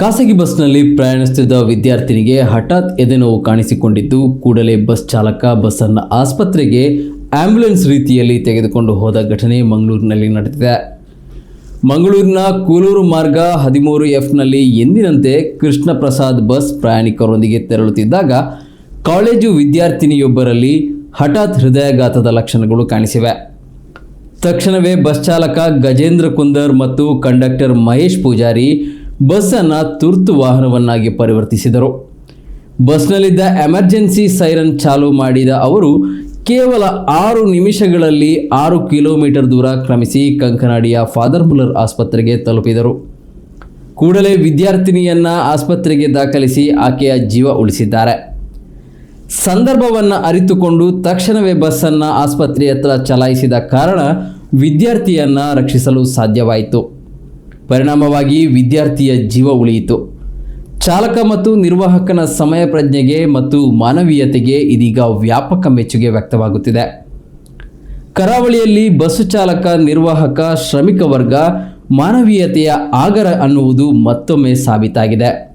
ಖಾಸಗಿ ಬಸ್ನಲ್ಲಿ ಪ್ರಯಾಣಿಸುತ್ತಿದ್ದ ವಿದ್ಯಾರ್ಥಿನಿಗೆ ಹಠಾತ್ ಎದೆನೋವು ಕಾಣಿಸಿಕೊಂಡಿದ್ದು, ಕೂಡಲೇ ಬಸ್ ಚಾಲಕ ಬಸ್ಸನ್ನು ಆಸ್ಪತ್ರೆಗೆ ಆಂಬ್ಯುಲೆನ್ಸ್ ರೀತಿಯಲ್ಲಿ ತೆಗೆದುಕೊಂಡು ಹೋದ ಘಟನೆ ಮಂಗಳೂರಿನಲ್ಲಿ ನಡೆದಿದೆ. ಮಂಗಳೂರಿನ ಕೂಲೂರು ಮಾರ್ಗ ಹದಿಮೂರು ಎಫ್ನಲ್ಲಿ ಎಂದಿನಂತೆ ಕೃಷ್ಣ ಪ್ರಸಾದ್ ಬಸ್ ಪ್ರಯಾಣಿಕರೊಂದಿಗೆ ತೆರಳುತ್ತಿದ್ದಾಗ, ಕಾಲೇಜು ವಿದ್ಯಾರ್ಥಿನಿಯೊಬ್ಬರಲ್ಲಿ ಹಠಾತ್ ಹೃದಯಾಘಾತದ ಲಕ್ಷಣಗಳು ಕಾಣಿಸಿವೆ. ತಕ್ಷಣವೇ ಬಸ್ ಚಾಲಕ ಗಜೇಂದ್ರ ಕುಂದರ್ ಮತ್ತು ಕಂಡಕ್ಟರ್ ಮಹೇಶ್ ಪೂಜಾರಿ ಬಸ್ಸನ್ನು ತುರ್ತು ವಾಹನವನ್ನಾಗಿ ಪರಿವರ್ತಿಸಿದರು. ಬಸ್ನಲ್ಲಿದ್ದ ಎಮರ್ಜೆನ್ಸಿ ಸೈರನ್ ಚಾಲು ಮಾಡಿದ ಅವರು ಕೇವಲ ಆರು ನಿಮಿಷಗಳಲ್ಲಿ ಆರು ಕಿಲೋಮೀಟರ್ ದೂರ ಕ್ರಮಿಸಿ ಕಂಕನಾಡಿಯ ಫಾದರ್ ಮುಲ್ಲರ್ ಆಸ್ಪತ್ರೆಗೆ ತಲುಪಿದರು. ಕೂಡಲೇ ವಿದ್ಯಾರ್ಥಿನಿಯನ್ನ ಆಸ್ಪತ್ರೆಗೆ ದಾಖಲಿಸಿ ಆಕೆಯ ಜೀವ ಉಳಿಸಿದ್ದಾರೆ. ಸಂದರ್ಭವನ್ನು ಅರಿತುಕೊಂಡು ತಕ್ಷಣವೇ ಬಸ್ಸನ್ನು ಆಸ್ಪತ್ರೆಯತ್ತ ಚಲಾಯಿಸಿದ ಕಾರಣ ವಿದ್ಯಾರ್ಥಿಯನ್ನು ರಕ್ಷಿಸಲು ಸಾಧ್ಯವಾಯಿತು. ಪರಿಣಾಮವಾಗಿ ವಿದ್ಯಾರ್ಥಿಯ ಜೀವ ಉಳಿಯಿತು. ಚಾಲಕ ಮತ್ತು ನಿರ್ವಾಹಕನ ಸಮಯ ಪ್ರಜ್ಞೆಗೆ ಮತ್ತು ಮಾನವೀಯತೆಗೆ ಇದೀಗ ವ್ಯಾಪಕ ಮೆಚ್ಚುಗೆ ವ್ಯಕ್ತವಾಗುತ್ತಿದೆ. ಕರಾವಳಿಯಲ್ಲಿ ಬಸ್ಸು ಚಾಲಕ, ನಿರ್ವಾಹಕ, ಶ್ರಮಿಕ ವರ್ಗ ಮಾನವೀಯತೆಯ ಆಗರ ಅನ್ನುವುದು ಮತ್ತೊಮ್ಮೆ ಸಾಬೀತಾಗಿದೆ.